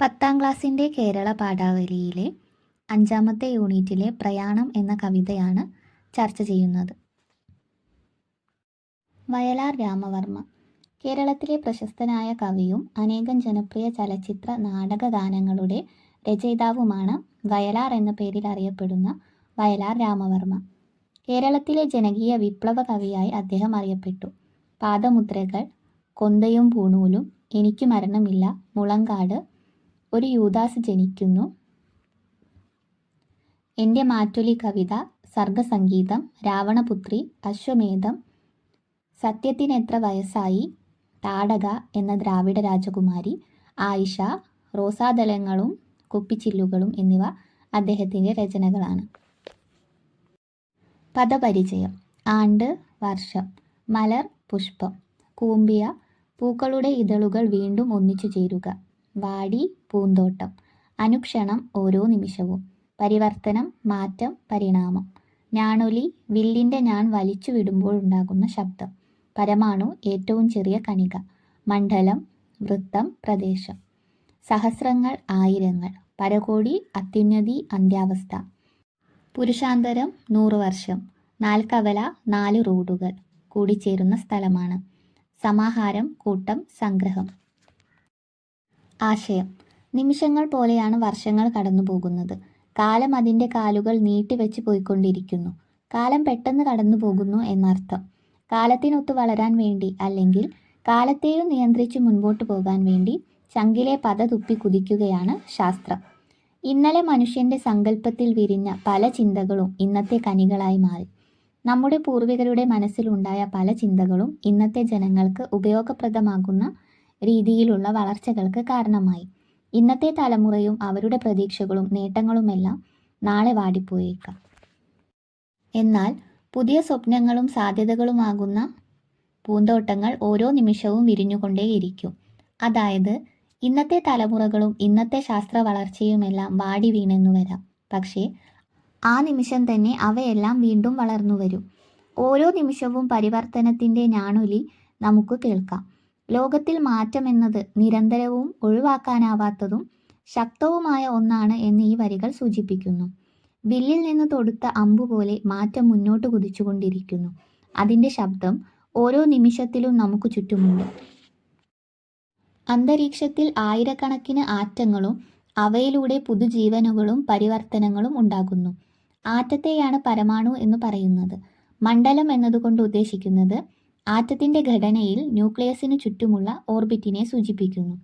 പത്താം ക്ലാസ്സിന്റെ കേരള പാഠാവലിയിലെ അഞ്ചാമത്തെ യൂണിറ്റിലെ പ്രയാണം എന്ന കവിതയാണ് ചർച്ച ചെയ്യുന്നത്. വയലാർ രാമവർമ്മ. കേരളത്തിലെ പ്രശസ്തനായ കവിയും അനേകം ജനപ്രിയ ചലച്ചിത്ര നാടക ഗാനങ്ങളുടെ രചയിതാവുമാണ് വയലാർ എന്ന പേരിൽ അറിയപ്പെടുന്ന വയലാർ രാമവർമ്മ. കേരളത്തിലെ ജനകീയ വിപ്ലവ കവിയായി അദ്ദേഹം അറിയപ്പെട്ടു. പാദമുദ്രകൾ കൊന്തയും പൂണൂലും എനിക്ക് മരണമില്ല മുളങ്കാട് ഒരു യൂദാസ് ജനിക്കുന്നു. എന്റെ മാറ്റൊലി കവിത സർഗസംഗീതം രാവണപുത്രി അശ്വമേധം സത്യത്തിനെത്ര വയസ്സായി താടക എന്ന ദ്രാവിഡ രാജകുമാരി ആയിഷ റോസാദലങ്ങളും കുപ്പിച്ചില്ലുകളും എന്നിവ അദ്ദേഹത്തിന്റെ രചനകളാണ്. പദപരിചയം ആണ്ട് വർഷം മലർ പുഷ്പം കൂമ്പിയ പൂക്കളുടെ ഇതളുകൾ വീണ്ടും ഒന്നിച്ചു ചേരുക. വാടി പൂന്തോട്ടം. അനുക്ഷണം ഓരോ നിമിഷവും. പരിവർത്തനം മാറ്റം പരിണാമം. ഞാണൊലി വില്ലിന്റെ ഞാൻ വലിച്ചു വിടുമ്പോഴുണ്ടാകുന്ന ശബ്ദം. പരമാണു ഏറ്റവും ചെറിയ കണിക. മണ്ഡലം വൃത്തം പ്രദേശം. സഹസ്രങ്ങൾ ആയിരങ്ങൾ. പരകോടി അത്യുന്നതി അന്ത്യാവസ്ഥ. പുരുഷാന്തരം നൂറ് വർഷം. നാൽക്കവല നാല് റോഡുകൾ. കൂടിച്ചേരുന്ന സ്ഥലമാണ്. സമാഹാരം കൂട്ടം സംഗ്രഹം. ആശയം. നിമിഷങ്ങൾ പോലെയാണ് വർഷങ്ങൾ കടന്നു പോകുന്നത് കാലം അതിന്റെ കാലുകൾ നീട്ടിവെച്ച് പോയിക്കൊണ്ടിരിക്കുന്നു. കാലം പെട്ടെന്ന് കടന്നു പോകുന്നു എന്നർത്ഥം. കാലത്തിനൊത്ത് വളരാൻ വേണ്ടി അല്ലെങ്കിൽ കാലത്തെയും നിയന്ത്രിച്ച് മുൻപോട്ട് പോകാൻ വേണ്ടി ചങ്കിലെ പത തുപ്പി കുതിക്കുകയാണ് ശാസ്ത്രം. ഇന്നലെ മനുഷ്യന്റെ സങ്കല്പത്തിൽ വിരിഞ്ഞ പല ചിന്തകളും ഇന്നത്തെ കനികളായി മാറി. നമ്മുടെ പൂർവികരുടെ മനസ്സിലുണ്ടായ പല ചിന്തകളും ഇന്നത്തെ ജനങ്ങൾക്ക് ഉപയോഗപ്രദമാകുന്ന രീതിയിലുള്ള വളർച്ചകൾക്ക് കാരണമായി. ഇന്നത്തെ തലമുറയും അവരുടെ പ്രതീക്ഷകളും നേട്ടങ്ങളുമെല്ലാം നാളെ വാടിപ്പോയേക്കാം. എന്നാൽ പുതിയ സ്വപ്നങ്ങളും സാധ്യതകളുമാകുന്ന പൂന്തോട്ടങ്ങൾ ഓരോ നിമിഷവും വിരിഞ്ഞുകൊണ്ടേയിരിക്കും. അതായത് ഇന്നത്തെ തലമുറകളും ഇന്നത്തെ ശാസ്ത്ര വളർച്ചയുമെല്ലാം വാടി വീണെന്നു വരാം. പക്ഷേ ആ നിമിഷം തന്നെ അവയെല്ലാം വീണ്ടും വളർന്നു വരും ഓരോ നിമിഷവും പരിവർത്തനത്തിന്റെ ഞാണൊലി നമുക്ക് കേൾക്കാം. ലോകത്തിൽ മാറ്റം എന്നത് നിരന്തരവും ഒഴിവാക്കാനാവാത്തതും ശക്തവുമായ ഒന്നാണ് എന്ന് ഈ വരികൾ സൂചിപ്പിക്കുന്നു. വില്ലിൽ നിന്ന് തൊടുത്ത അമ്പുപോലെ മാറ്റം മുന്നോട്ട് കുതിച്ചുകൊണ്ടിരിക്കുന്നു. അതിന്റെ ശബ്ദം ഓരോ നിമിഷത്തിലും നമുക്ക് ചുറ്റുമുണ്ട്. അന്തരീക്ഷത്തിൽ ആയിരക്കണക്കിന് ആറ്റങ്ങളും അവയിലൂടെ പുതുജീവനുകളും പരിവർത്തനങ്ങളും ഉണ്ടാകുന്നു. ആറ്റത്തെയാണ് പരമാണു എന്ന് പറയുന്നത്. മണ്ഡലം എന്നതുകൊണ്ട് ഉദ്ദേശിക്കുന്നത് ആറ്റത്തിന്റെ ഘടനയിൽ ന്യൂക്ലിയസിനു ചുറ്റുമുള്ള ഓർബിറ്റിനെ സൂചിപ്പിക്കുന്നു.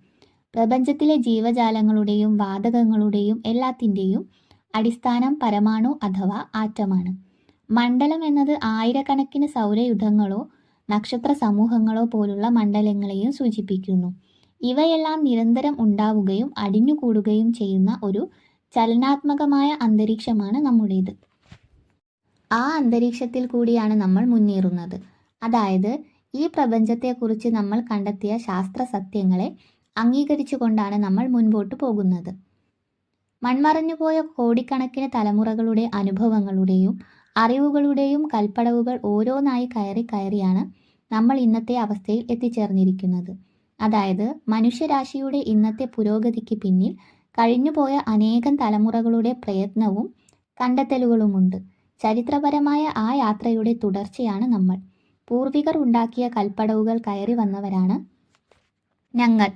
പ്രപഞ്ചത്തിലെ ജീവജാലങ്ങളുടെയും വാതകങ്ങളുടെയും എല്ലാത്തിന്റെയും അടിസ്ഥാനം പരമാണു അഥവാ ആറ്റമാണ്. മണ്ഡലം എന്നത് ആയിരക്കണക്കിന് സൗരയുധങ്ങളോ നക്ഷത്ര സമൂഹങ്ങളോ പോലുള്ള മണ്ഡലങ്ങളെയും സൂചിപ്പിക്കുന്നു. ഇവയെല്ലാം നിരന്തരം ഉണ്ടാവുകയും അടിഞ്ഞുകൂടുകയും ചെയ്യുന്ന ഒരു ചലനാത്മകമായ അന്തരീക്ഷമാണ് നമ്മുടേത്. ആ അന്തരീക്ഷത്തിൽ കൂടിയാണ് നമ്മൾ മുന്നേറുന്നത്. അതായത് ഈ പ്രപഞ്ചത്തെക്കുറിച്ച് നമ്മൾ കണ്ടെത്തിയ ശാസ്ത്ര സത്യങ്ങളെ അംഗീകരിച്ചുകൊണ്ടാണ് നമ്മൾ മുൻപോട്ട് പോകുന്നത്. മൺമറഞ്ഞുപോയ കോടിക്കണക്കിന് തലമുറകളുടെ അനുഭവങ്ങളുടെയും അറിവുകളുടെയും കൽപ്പടവുകൾ ഓരോന്നായി കയറി കയറിയാണ് നമ്മൾ ഇന്നത്തെ അവസ്ഥയിൽ എത്തിച്ചേർന്നിരിക്കുന്നത്. അതായത് മനുഷ്യരാശിയുടെ ഇന്നത്തെ പുരോഗതിക്ക് പിന്നിൽ കഴിഞ്ഞുപോയ അനേകം തലമുറകളുടെ പ്രയത്നവും കണ്ടെത്തലുകളുമുണ്ട്. ചരിത്രപരമായ ആ യാത്രയുടെ തുടർച്ചയാണ് നമ്മൾ. പൂർവികർ ഉണ്ടാക്കിയ കൽപ്പടവുകൾ കയറി വന്നവരാണ് ഞങ്ങൾ.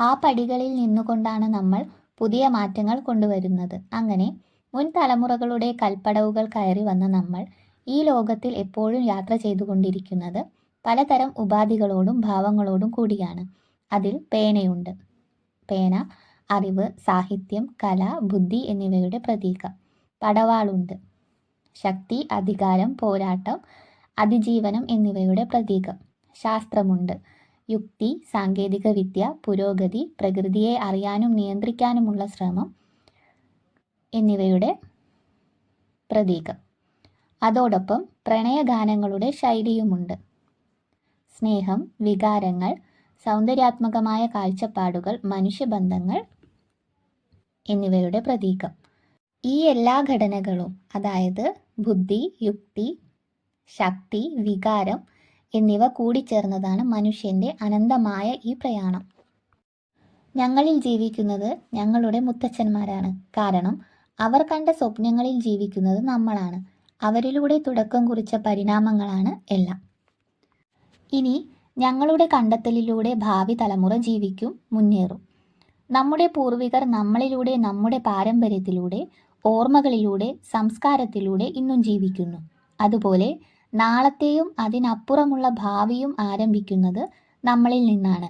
ആ പടികളിൽ നിന്നുകൊണ്ടാണ് നമ്മൾ പുതിയ മാറ്റങ്ങൾ കൊണ്ടുവരുന്നത്. അങ്ങനെ മുൻ തലമുറകളുടെ കൽപ്പടവുകൾ കയറി വന്ന നമ്മൾ ഈ ലോകത്തിൽ എപ്പോഴും യാത്ര ചെയ്തുകൊണ്ടിരിക്കുന്നത് പലതരം ഉപാധികളോടും ഭാവങ്ങളോടും കൂടിയാണ്. അതിൽ പേനയുണ്ട്. പേന അറിവ് സാഹിത്യം കല ബുദ്ധി എന്നിവയുടെ പ്രതീകം. പടവാളുണ്ട്. ശക്തി അധികാരം പോരാട്ടം അതിജീവനം എന്നിവയുടെ പ്രതീകം. ശാസ്ത്രമുണ്ട്. യുക്തി സാങ്കേതിക വിദ്യ പുരോഗതി പ്രകൃതിയെ അറിയാനും നിയന്ത്രിക്കാനുമുള്ള ശ്രമം എന്നിവയുടെ പ്രതീകം. അതോടൊപ്പം പ്രണയഗാനങ്ങളുടെ ശൈലിയുമുണ്ട്. സ്നേഹം വികാരങ്ങൾ സൗന്ദര്യാത്മകമായ കാഴ്ചപ്പാടുകൾ മനുഷ്യബന്ധങ്ങൾ എന്നിവയുടെ പ്രതീകം. ഈ എല്ലാ ഘടനകളും അതായത് ബുദ്ധി യുക്തി ശക്തി വികാരം എന്നിവ കൂടിച്ചേർന്നതാണ് മനുഷ്യന്റെ അനന്തമായ ഈ പ്രയാണം. ഞങ്ങളിൽ ജീവിക്കുന്നത് ഞങ്ങളുടെ മുത്തച്ഛന്മാരാണ്. കാരണം അവർ കണ്ട സ്വപ്നങ്ങളിൽ ജീവിക്കുന്നത് നമ്മളാണ്. അവരിലൂടെ തുടക്കം കുറിച്ച പരിണാമങ്ങളാണ് എല്ലാം. ഇനി ഞങ്ങളുടെ കണ്ടെത്തലിലൂടെ ഭാവി തലമുറ ജീവിക്കും മുന്നേറും. നമ്മുടെ പൂർവികർ നമ്മളിലൂടെ നമ്മുടെ പാരമ്പര്യത്തിലൂടെ ഓർമ്മകളിലൂടെ സംസ്കാരത്തിലൂടെ ഇന്നും ജീവിക്കുന്നു. അതുപോലെ നാളത്തെയും അതിനപ്പുറമുള്ള ഭാവിയും ആരംഭിക്കുന്നത് നമ്മളിൽ നിന്നാണ്.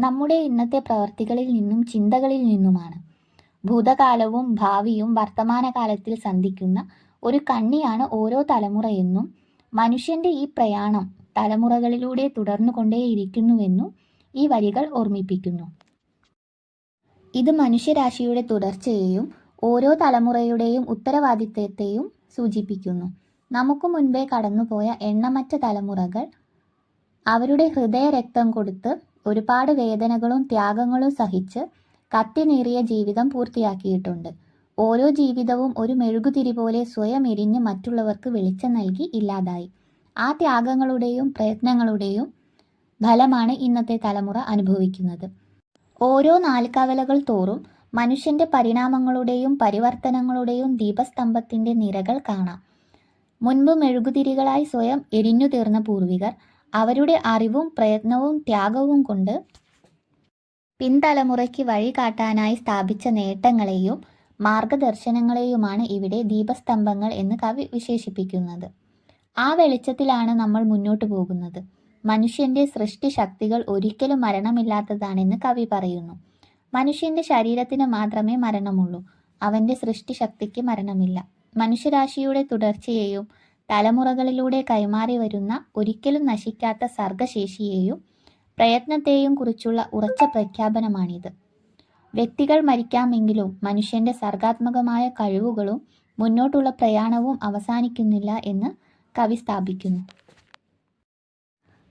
നമ്മുടെ ഇന്നത്തെ പ്രവർത്തികളിൽ നിന്നും ചിന്തകളിൽ നിന്നുമാണ്. ഭൂതകാലവും ഭാവിയും വർത്തമാനകാലത്തിൽ സന്ധിക്കുന്ന ഒരു കണ്ണിയാണ് ഓരോ തലമുറയെന്നും മനുഷ്യന്റെ ഈ പ്രയാണം തലമുറകളിലൂടെ തുടർന്നു തുടർന്നുകൊണ്ടേയിരിക്കുന്നുവെന്നും ഈ വരികൾ ഓർമ്മിപ്പിക്കുന്നു. ഇത് മനുഷ്യരാശിയുടെ തുടർച്ചയെയും ഓരോ തലമുറയുടെയും ഉത്തരവാദിത്തത്തെയും സൂചിപ്പിക്കുന്നു. നമുക്ക് മുൻപേ കടന്നുപോയ എണ്ണമറ്റ തലമുറകൾ അവരുടെ ഹൃദയരക്തം കൊടുത്ത് ഒരുപാട് വേദനകളും ത്യാഗങ്ങളും സഹിച്ച് കത്തിനേറിയ ജീവിതം പൂർത്തിയാക്കിയിട്ടുണ്ട്. ഓരോ ജീവിതവും ഒരു മെഴുകുതിരി പോലെ സ്വയം എരിഞ്ഞ് മറ്റുള്ളവർക്ക് വെളിച്ചം നൽകി ഇല്ലാതായി. ആ ത്യാഗങ്ങളുടെയും പ്രയത്നങ്ങളുടെയും ഫലമാണ് ഇന്നത്തെ തലമുറ അനുഭവിക്കുന്നത്. ഓരോ നാൽക്കവലകൾ തോറും മനുഷ്യന്റെ പരിണാമങ്ങളുടെയും പരിവർത്തനങ്ങളുടെയും ദീപസ്തംഭത്തിന്റെ നിരകൾ കാണാം. മുൻപ് മെഴുകുതിരികളായി സ്വയം എരിഞ്ഞു തീർന്ന പൂർവികർ അവരുടെ അറിവും പ്രയത്നവും ത്യാഗവും കൊണ്ട് പിൻതലമുറയ്ക്ക് വഴി കാട്ടാനായി സ്ഥാപിച്ച നേട്ടങ്ങളെയും മാർഗദർശനങ്ങളെയുമാണ് ഇവിടെ ദീപസ്തംഭങ്ങൾ എന്ന് കവി വിശേഷിപ്പിക്കുന്നത്. ആ വെളിച്ചത്തിലാണ് നമ്മൾ മുന്നോട്ട് പോകുന്നത്. മനുഷ്യന്റെ സൃഷ്ടി ശക്തികൾ ഒരിക്കലും മരണമില്ലാത്തതാണെന്ന് കവി പറയുന്നു. മനുഷ്യന്റെ ശരീരത്തിന് മാത്രമേ മരണമുള്ളൂ. അവന്റെ സൃഷ്ടി ശക്തിക്ക് മരണമില്ല. മനുഷ്യരാശിയുടെ തുടർച്ചയെയും തലമുറകളിലൂടെ കൈമാറി വരുന്ന ഒരിക്കലും നശിക്കാത്ത സർഗശേഷിയെയും പ്രയത്നത്തെയും കുറിച്ചുള്ള ഉറച്ച പ്രഖ്യാപനമാണിത്. വ്യക്തികൾ മരിക്കാമെങ്കിലും മനുഷ്യന്റെ സർഗാത്മകമായ കഴിവുകളും മുന്നോട്ടുള്ള പ്രയാണവും അവസാനിക്കുന്നില്ല എന്ന് കവി സ്ഥാപിക്കുന്നു.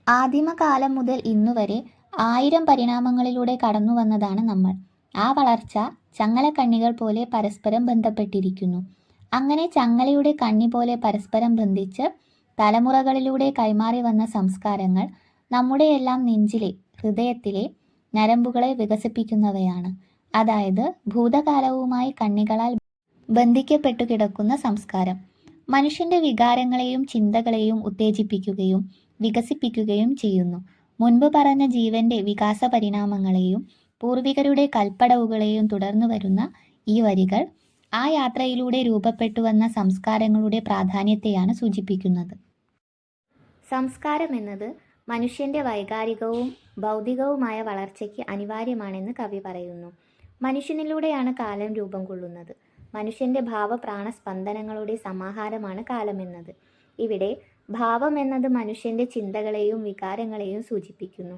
ആദിമകാലം മുതൽ ഇന്നുവരെ ആയിരം പരിണാമങ്ങളിലൂടെ കടന്നു വന്നതാണ് നമ്മൾ. ആ വളർച്ച ചങ്ങലക്കണ്ണികൾ പോലെ പരസ്പരം ബന്ധപ്പെട്ടിരിക്കുന്നു. അങ്ങനെ ചങ്ങലയുടെ കണ്ണി പോലെ പരസ്പരം ബന്ധിച്ച് തലമുറകളിലൂടെ കൈമാറി വന്ന സംസ്കാരങ്ങൾ നമ്മുടെയെല്ലാം നെഞ്ചിലെ ഹൃദയത്തിലെ ഞരമ്പുകളെ വികസിപ്പിക്കുന്നവയാണ്. അതായത് ഭൂതകാലവുമായി കണ്ണികളാൽ ബന്ധിക്കപ്പെട്ടു കിടക്കുന്ന സംസ്കാരം. മനുഷ്യന്റെ വികാരങ്ങളെയും ചിന്തകളെയും ഉത്തേജിപ്പിക്കുകയും വികസിപ്പിക്കുകയും ചെയ്യുന്നു. മുൻപ് പറഞ്ഞ ജീവന്റെ വികാസ പരിണാമങ്ങളെയും പൂർവികരുടെ കൽപ്പടവുകളെയും തുടർന്നു വരുന്ന ഈ വരികൾ ആ യാത്രയിലൂടെ രൂപപ്പെട്ടു വന്ന സംസ്കാരങ്ങളുടെ പ്രാധാന്യത്തെയാണ് സൂചിപ്പിക്കുന്നത്. സംസ്കാരം എന്നത് മനുഷ്യന്റെ വൈകാരികവും ഭൗതികവുമായ വളർച്ചയ്ക്ക് അനിവാര്യമാണെന്ന് കവി പറയുന്നു. മനുഷ്യനിലൂടെയാണ് കാലം രൂപം കൊള്ളുന്നത്. മനുഷ്യന്റെ ഭാവപ്രാണ സ്പന്ദനങ്ങളുടെ സമാഹാരമാണ് കാലമെന്നത്. ഇവിടെ ഭാവം എന്നത് മനുഷ്യന്റെ ചിന്തകളെയും വികാരങ്ങളെയും സൂചിപ്പിക്കുന്നു.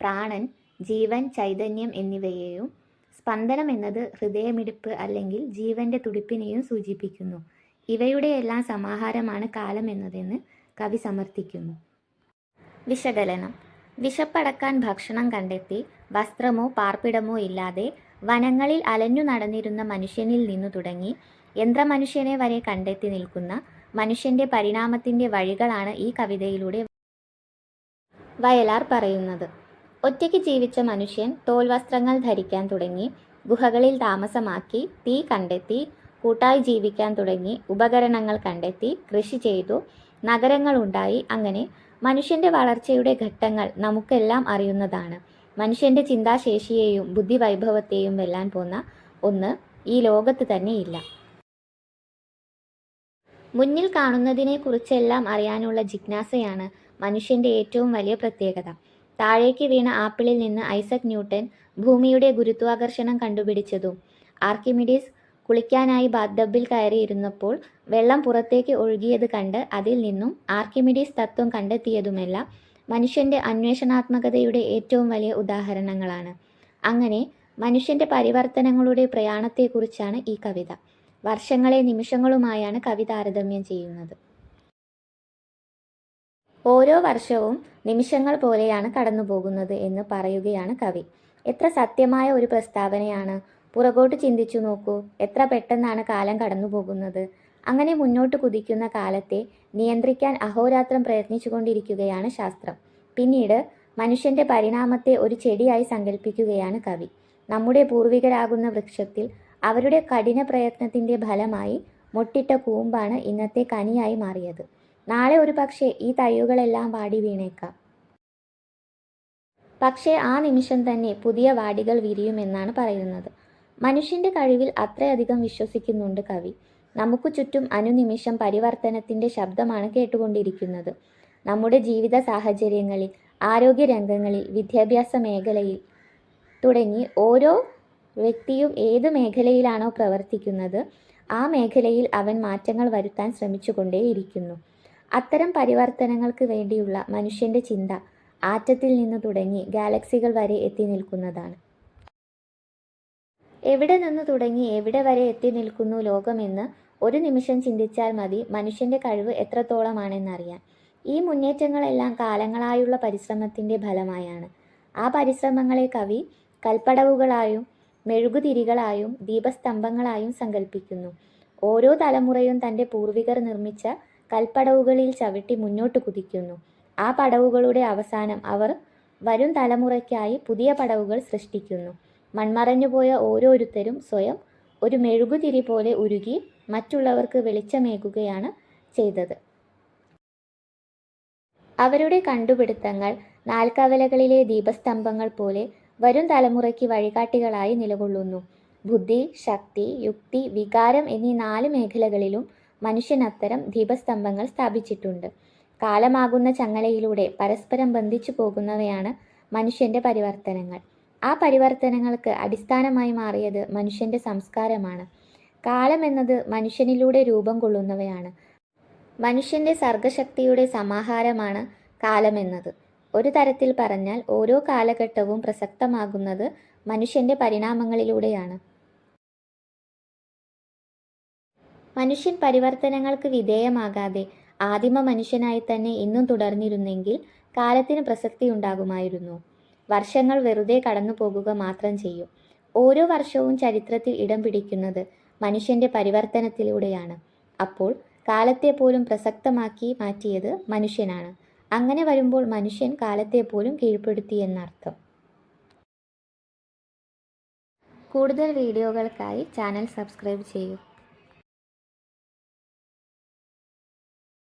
പ്രാണൻ ജീവൻ ചൈതന്യം എന്നിവയെയും സ്പന്ദനം എന്നത് ഹൃദയമിടിപ്പ് അല്ലെങ്കിൽ ജീവന്റെ തുടിപ്പിനെയും സൂചിപ്പിക്കുന്നു. ഇവയുടെയെല്ലാം സമാഹാരമാണ് കാലം എന്നതെന്ന് കവി സമർത്ഥിക്കുന്നു. വിശകലനം. വിശപ്പടക്കാൻ ഭക്ഷണം കണ്ടെത്തി വസ്ത്രമോ പാർപ്പിടമോ ഇല്ലാതെ വനങ്ങളിൽ അലഞ്ഞു നടന്നിരുന്ന മനുഷ്യനിൽ നിന്നു തുടങ്ങി യന്ത്രമനുഷ്യനെ വരെ കണ്ടെത്തി നിൽക്കുന്ന മനുഷ്യന്റെ പരിണാമത്തിന്റെ വഴികളാണ് ഈ കവിതയിലൂടെ വയലാർ പറയുന്നത്. ഒറ്റയ്ക്ക് ജീവിച്ച മനുഷ്യൻ തോൽവസ്ത്രങ്ങൾ ധരിക്കാൻ തുടങ്ങി ഗുഹകളിൽ താമസമാക്കി തീ കണ്ടെത്തി കൂട്ടായി ജീവിക്കാൻ തുടങ്ങി ഉപകരണങ്ങൾ കണ്ടെത്തി കൃഷി ചെയ്തു നഗരങ്ങൾ ഉണ്ടായി അങ്ങനെ മനുഷ്യന്റെ വളർച്ചയുടെ ഘട്ടങ്ങൾ നമുക്കെല്ലാം അറിയുന്നതാണ്. മനുഷ്യന്റെ ചിന്താശേഷിയെയും ബുദ്ധിവൈഭവത്തെയും വെല്ലാൻ പോന്ന ഒന്ന് ഈ ലോകത്ത് തന്നെയില്ല. മുന്നിൽ കാണുന്നതിനെക്കുറിച്ചെല്ലാം അറിയാനുള്ള ജിജ്ഞാസയാണ് മനുഷ്യന്റെ ഏറ്റവും വലിയ പ്രത്യേകത. താഴേക്ക് വീണ ആപ്പിളിൽ നിന്ന് ഐസക് ന്യൂട്ടൻ ഭൂമിയുടെ ഗുരുത്വാകർഷണം കണ്ടുപിടിച്ചതും. ആർക്കിമിഡീസ് കുളിക്കാനായി ബാത്ടബിൽ കയറിയിരുന്നപ്പോൾ വെള്ളം പുറത്തേക്ക് ഒഴുകിയത് കണ്ട് അതിൽ നിന്നും ആർക്കിമിഡീസ് തത്വം കണ്ടെത്തിയതുമെല്ലാം മനുഷ്യന്റെ അന്വേഷണാത്മകതയുടെ ഏറ്റവും വലിയ ഉദാഹരണങ്ങളാണ്. അങ്ങനെ മനുഷ്യന്റെ പരിവർത്തനങ്ങളുടെ പ്രയാണത്തെക്കുറിച്ചാണ് ഈ കവിത. വർഷങ്ങളെ നിമിഷങ്ങളുമായാണ് കവി താരതമ്യം ചെയ്യുന്നത്. ഓരോ വർഷവും നിമിഷങ്ങൾ പോലെയാണ് കടന്നു പോകുന്നത് എന്ന് പറയുകയാണ് കവി. എത്ര സത്യമായ ഒരു പ്രസ്താവനയാണ്. പുറകോട്ട് ചിന്തിച്ചു നോക്കൂ. എത്ര പെട്ടെന്നാണ് കാലം കടന്നു പോകുന്നത്. അങ്ങനെ മുന്നോട്ട് കുതിക്കുന്ന കാലത്തെ നിയന്ത്രിക്കാൻ അഹോരാത്രം പ്രയത്നിച്ചുകൊണ്ടിരിക്കുകയാണ് ശാസ്ത്രം. പിന്നീട് മനുഷ്യന്റെ പരിണാമത്തെ ഒരു ചെടിയായി സങ്കല്പിക്കുകയാണ് കവി. നമ്മുടെ പൂർവികരാകുന്ന വൃക്ഷത്തിൽ അവരുടെ കഠിന പ്രയത്നത്തിന്റെ ഫലമായി മുട്ടിട്ട കൂമ്പാണ് ഇന്നത്തെ കനിയായി മാറിയത്. നാളെ ഒരു പക്ഷേ ഈ തയ്യുകളെല്ലാം വാടി വീണേക്കാം. പക്ഷേ ആ നിമിഷം തന്നെ പുതിയ വാടികൾ വിരിയുമെന്നാണ് പറയുന്നത്. മനുഷ്യന്റെ കഴിവിൽ അത്രയധികം വിശ്വസിക്കുന്നുണ്ട് കവി. നമുക്ക് ചുറ്റും അനുനിമിഷം പരിവർത്തനത്തിന്റെ ശബ്ദമാണ് കേട്ടുകൊണ്ടിരിക്കുന്നത്. നമ്മുടെ ജീവിത സാഹചര്യങ്ങളിൽ ആരോഗ്യ രംഗങ്ങളിൽ വിദ്യാഭ്യാസ മേഖലയിൽ തുടങ്ങി ഓരോ വ്യക്തിയും ഏത് മേഖലയിലാണോ പ്രവർത്തിക്കുന്നത് ആ മേഖലയിൽ അവൻ മാറ്റങ്ങൾ വരുത്താൻ ശ്രമിച്ചുകൊണ്ടേയിരിക്കുന്നു. അത്തരം പരിവർത്തനങ്ങൾക്ക് വേണ്ടിയുള്ള മനുഷ്യന്റെ ചിന്ത ആറ്റത്തിൽ നിന്ന് തുടങ്ങി ഗാലക്സികൾ വരെ എത്തി നിൽക്കുന്നതാണ്. എവിടെ നിന്ന് തുടങ്ങി എവിടെ വരെ എത്തി നിൽക്കുന്നു ലോകമെന്ന് ഒരു നിമിഷം ചിന്തിച്ചാൽ മതി മനുഷ്യന്റെ കഴിവ് എത്രത്തോളമാണെന്നറിയാൻ. ഈ മുന്നേറ്റങ്ങളെല്ലാം കാലങ്ങളായുള്ള പരിശ്രമത്തിന്റെ ഫലമായാണ്. ആ പരിശ്രമങ്ങളെ കവി കൽപ്പടവുകളായും മെഴുകുതിരികളായും ദീപസ്തംഭങ്ങളായും സങ്കല്പിക്കുന്നു ഓരോ തലമുറയും തന്റെ പൂർവികർ നിർമ്മിച്ച കൽപ്പടവുകളിൽ ചവിട്ടി മുന്നോട്ട് കുതിക്കുന്നു. ആ പടവുകളുടെ അവസാനം അവർ വരും തലമുറയ്ക്കായി പുതിയ പടവുകൾ സൃഷ്ടിക്കുന്നു. മൺമറഞ്ഞുപോയ ഓരോരുത്തരും സ്വയം ഒരു മെഴുകുതിരി പോലെ ഉരുകി മറ്റുള്ളവർക്ക് വെളിച്ചമേകുകയാണ് ചെയ്തത്. അവരുടെ കണ്ടുപിടുത്തങ്ങൾ നാൽക്കവലകളിലെ ദീപസ്തംഭങ്ങൾ പോലെ വരും തലമുറയ്ക്ക് വഴികാട്ടികളായി നിലകൊള്ളുന്നു. ബുദ്ധി ശക്തി യുക്തി വികാരം എന്നീ നാല് മേഖലകളിലും മനുഷ്യൻ അത്തരം ദീപസ്തംഭങ്ങൾ സ്ഥാപിച്ചിട്ടുണ്ട്. കാലമാകുന്ന ചങ്ങലയിലൂടെ പരസ്പരം ബന്ധിച്ചു പോകുന്നവയാണ് മനുഷ്യന്റെ പരിവർത്തനങ്ങൾ. ആ പരിവർത്തനങ്ങൾക്ക് അടിസ്ഥാനമായി മാറിയത് മനുഷ്യന്റെ സംസ്കാരമാണ്. കാലം എന്നത് മനുഷ്യനിലൂടെ രൂപം കൊള്ളുന്നവയാണ്. മനുഷ്യന്റെ സർഗശക്തിയുടെ സമാഹാരമാണ് കാലമെന്നത്. ഒരു തരത്തിൽ പറഞ്ഞാൽ ഓരോ കാലഘട്ടവും പ്രസക്തമാകുന്നത് മനുഷ്യന്റെ പരിണാമങ്ങളിലൂടെയാണ്. മനുഷ്യൻ പരിവർത്തനങ്ങൾക്ക് വിധേയമാകാതെ ആദിമ മനുഷ്യനായി തന്നെ ഇന്നും തുടർന്നിരുന്നെങ്കിൽ കാലത്തിന് പ്രസക്തി ഉണ്ടാകുമായിരുന്നു. വർഷങ്ങൾ വെറുതെ കടന്നു പോകുക മാത്രം ചെയ്യും. ഓരോ വർഷവും ചരിത്രത്തിൽ ഇടം പിടിക്കുന്നത് മനുഷ്യന്റെ പരിവർത്തനത്തിലൂടെയാണ്. അപ്പോൾ കാലത്തെ പോലും പ്രസക്തമാക്കി മാറ്റിയത് മനുഷ്യനാണ്. അങ്ങനെ വരുമ്പോൾ മനുഷ്യൻ കാലത്തെ പോലും കീഴ്പ്പെടുത്തി എന്നർത്ഥം. കൂടുതൽ വീഡിയോകൾക്കായി ചാനൽ സബ്സ്ക്രൈബ് ചെയ്യൂ.